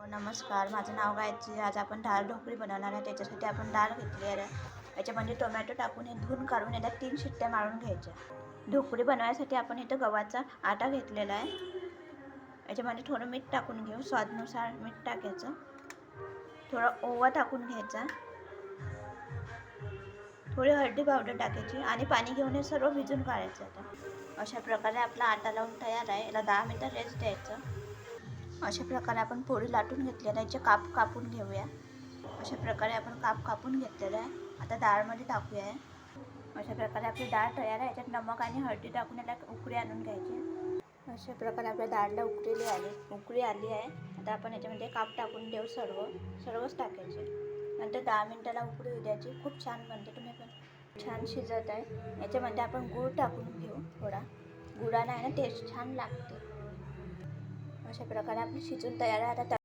हो, नमस्कार. माझं नाव गायत्री. आज आपण डाळ ढोकळी बनवणार आहे. त्याच्यासाठी आपण डाळ घेतली आहे. याच्यामध्ये टोमॅटो टाकून हे धुवून काढून याला तीन शिट्ट्या मारून घ्यायच्या. ढोकळी बनवायसाठी आपण इथं गव्हाचा आटा घेतलेला आहे. याच्यामध्ये थोडं मीठ टाकून घेऊ. स्वादनुसार मीठ टाकायचं. थोडं ओवा टाकून घ्यायचा. थोडी हळदी पावडर टाकायची आणि पाणी घेऊन हे सर्व भिजून काढायचं आता. अशा प्रकारे आपला आटा लावून तयार आहे. याला दहा मिनटं रेस्ट द्यायचं. अशा प्रकारे आपण पोळी लाटून घेतलेला याचे काप कापून घेऊया. अशा प्रकारे आपण काप कापून घेतलेलं आहे. आता डाळमध्ये टाकूया. अशा प्रकारे आपली डाळ तयार आहे. याच्यात नमक आणि हळदी टाकून याला उकळी आणून घ्यायची. अशा प्रकारे आपल्या डाळला उकळीली आली उकळी आली आहे. आता आपण याच्यामध्ये काप टाकून देऊ सर्व सर्वच टाकायचे. नंतर दहा मिनटाला उकळी द्यायची. खूप छान बनते. तुम्ही पण छान शिजत आहे. याच्यामध्ये आपण गूळ टाकून घेऊ थोडा. गुळाला आहे ना टेस्ट छान लागते. अशा प्रकारे आपली शिजून तयार आहे आता